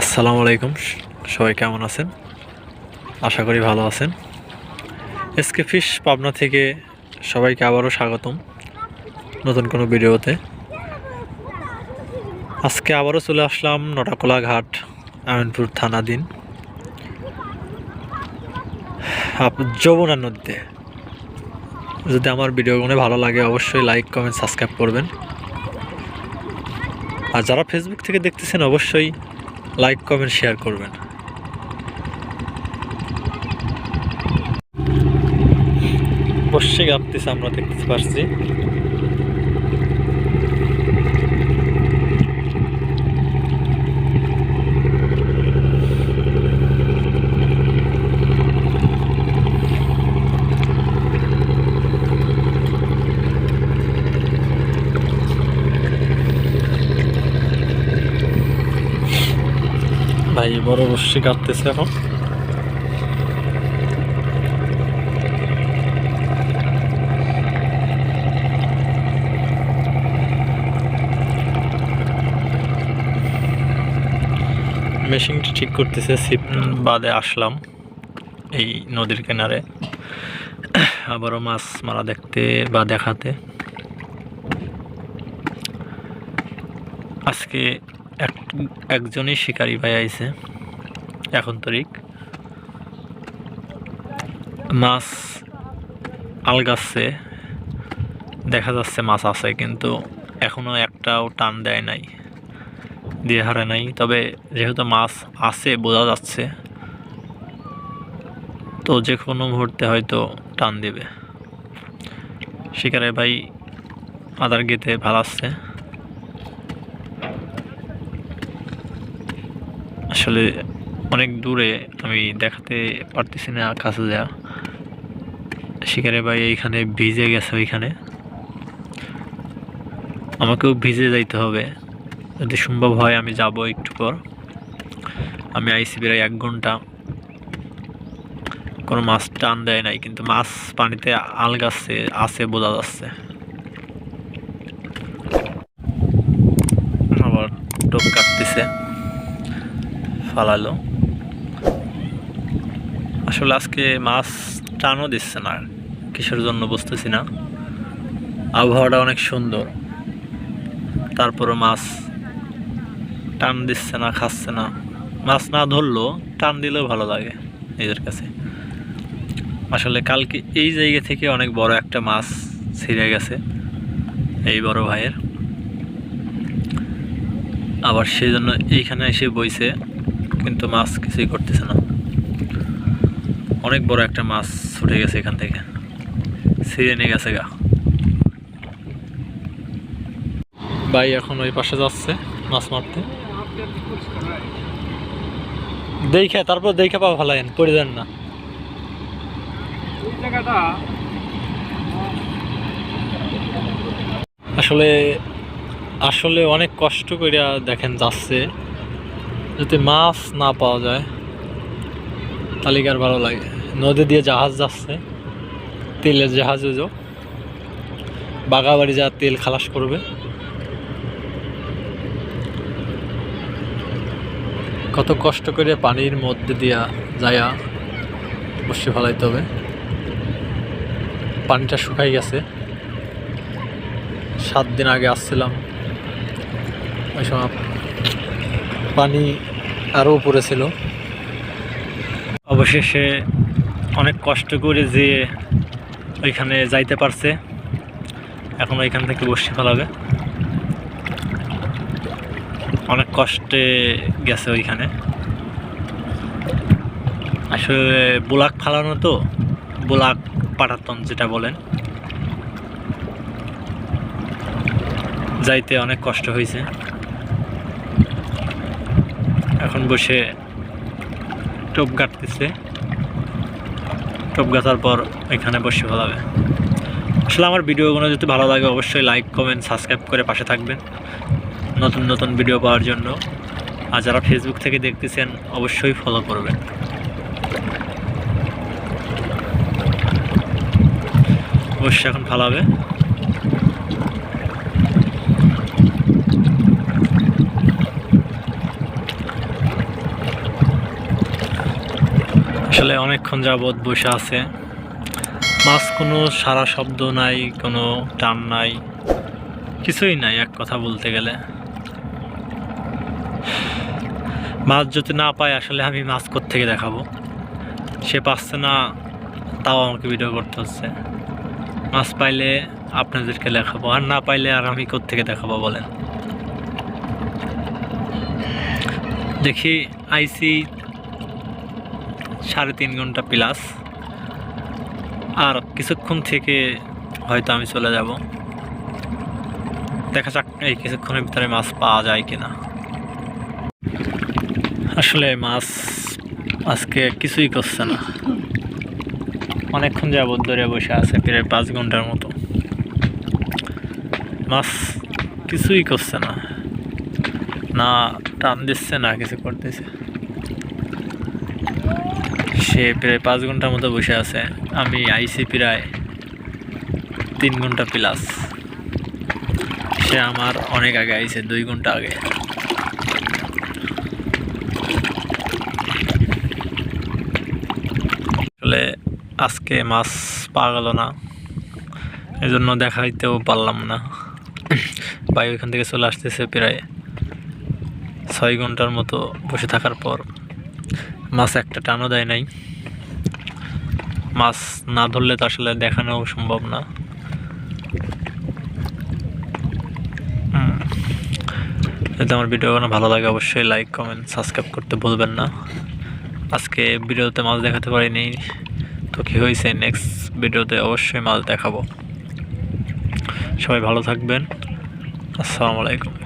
আসসালামু আলাইকুম। সবাই কেমন আছেন? আশা করি ভালো আছেন। এসকে ফিশ পাবনা থেকে সবাইকে আবারও স্বাগতম নতুন কোনো ভিডিওতে। আজকে আবারও চলে আসলাম নটাকোলা ঘাট, আমিনপুর থানাধীন যমুনা নদীতে। যদি আমার ভিডিওগুলো ভালো লাগে অবশ্যই লাইক, কমেন্ট, সাবস্ক্রাইব করবেন। আর যারা ফেসবুক থেকে দেখতেছেন অবশ্যই লাইক কমেন্ট শেয়ার করবেন। বসে গাপতেছে আমরা দেখতে পারছি। ভাই বড় রশ্মি কাটতেছে এখন। মেশিনটি ঠিক করতেছে সিপ বাদে আসলাম এই নদীর কিনারে। আবারও মাছ মারা দেখতে বা দেখাতে। আজকে এক, একজনই শিকারি ভাই আইছে। এখন তরিক মাছ আলগাচ্ছে দেখা যাচ্ছে মাছ আছে, কিন্তু এখনও একটাও টান দেয় নাই, দিয়ে হারে নাই। তবে যেহেতু মাছ আছে, বোঝা যাচ্ছে, তো যে কোনো মুহূর্তে হয়তো টান দেবে। শিকারে ভাই আদার গেতে ভালাচ্ছে আসলে অনেক দূরে আমি দেখাতে পারতেছি না কাছে যা। শিকারে ভাই এইখানে ভিজে গেছে ওইখানে। আমাকেও ভিজে যাইতে হবে। যদি সম্ভব হয় আমি যাব একটু পর। আমি আইসি প্রায় এক ঘণ্টা। কোনো মাছ টান দেয় নাই, কিন্তু মাছ পানিতে আলগাচ্ছে আছে বোঝা যাচ্ছে। আবার টোপ কাটতেছে। ফালালো। আসলে আজকে মাছ টানও দিচ্ছে না কিসের জন্য বুঝতেছি না। আবহাওয়াটা অনেক সুন্দর। তারপরে মাছ টান দিচ্ছে না, খাচ্ছে না। মাছ না ধরলেও টান দিলেও ভালো লাগে নিজের কাছে। আসলে কালকে এই জায়গা থেকে অনেক বড় একটা মাছ ছিঁড়ে গেছে, এই বড় ভাইয়ের। আবার সেই জন্য এইখানে এসে বইছে কিন্তু মাছ কিছুই করতেছে না। অনেক বড় একটা মাছ ছুটে গেছে এখান থেকে। ছিঁড়ে নিয়ে গেছে গা। ভাই এখন ওই পাশে যাচ্ছে মাছ মারতে। দেখে, তারপর দেখে পা ভালাইন পড়ে দেন না। আসলে আসলে অনেক কষ্ট করে দেখেন যাচ্ছে। যদি মাছ না পাওয়া যায় আর ভালো লাগে? নদী দিয়ে জাহাজ যাচ্ছে, তেলের জাহাজ ওজো বাগাবাড়ি যা তেল খালাস করবে। কত কষ্ট করে পানির মধ্যে দিয়া যায়া বসে ফেলাইতে হবে। পানিটা শুকাই গেছে। সাত দিন আগে আসছিলাম, ওই সময় পানি আরও উপরে ছিল। অবশেষে অনেক কষ্ট করে যে ওইখানে যাইতে পারছে, এখন ওইখান থেকে বসে ফেলাবে অনেক কষ্টে গেছে ওইখানে। আসলে বোলাক ফালানো তো, বোলাক পাঠাতন যেটা বলেন। যাইতে অনেক কষ্ট হয়েছে এখন বসে টোপ কাটতেছে। টোপ গাঁথার পর এখানে বসে ফেলাবে আসলে আমার ভিডিওগুলো যদি ভালো লাগে, অবশ্যই লাইক কমেন্ট সাবস্ক্রাইব করে পাশে থাকবেন। নতুন নতুন ভিডিও পাওয়ার জন্য। আর যারা ফেসবুক থেকে দেখতেছেন, অবশ্যই ফলো করবেন। অবশ্যই এখন ভালো আসলে অনেকক্ষণ যাবৎ বসে আছে। মাছ কোনো সারা শব্দ নাই, কোনো টান নাই, কিছুই নাই এক কথা বলতে গেলে। মাছ যদি না পায় আসলে আমি মাছ থেকে দেখাবো? সে পাচ্ছে না, তাও আমাকে ভিডিও করতে হচ্ছে। মাছ পাইলে আপনাদেরকে দেখাবো, আর না পাইলে আর আমি থেকে দেখাবো বলেন। দেখি, আইসি সাড়ে তিন ঘণ্টা প্লাস আর কিছুক্ষণ থেকে হয়তো আমি চলে যাব। দেখা যাক এই কিছুক্ষণের ভিতরে মাছ পাওয়া যায় কিনা। আসলে মাছ আজকে কিছুই করছে না। অনেকক্ষণ যাবত ধরে বসে আছে, প্রায় পাঁচ ঘণ্টার মতো। মাছ কিছুই করছে না। না, টান দিচ্ছে না, কিছু করতেছে। সে প্রায় পাঁচ ঘণ্টার মতো বসে আছে। আমি আইসি প্রায় তিন ঘণ্টা প্লাস সে আমার অনেক আগে আইছে, দুই ঘণ্টা আগে। আসলে আজকে মাছ পাওয়া গেল না। এই জন্য দেখাইতেও পারলাম না। ভাই ওইখান থেকে চলে আসতেছে প্রায় ছয় ঘণ্টার মতো বসে থাকার পর। মাছ একটা টানও দেয় নাই। মাছ না ধরলে তো আসলে দেখানো সম্ভব না। যদি আমার ভিডিও ভালো লাগে, অবশ্যই লাইক কমেন্ট সাবস্ক্রাইব করতে ভুলবেন না। আজকে ভিডিওতে মাছ দেখাতে পারিনি। তো কী হয়েছে? নেক্সট ভিডিওতে অবশ্যই মাছ দেখাবো। সবাই ভালো থাকবেন। আসসালামু আলাইকুম।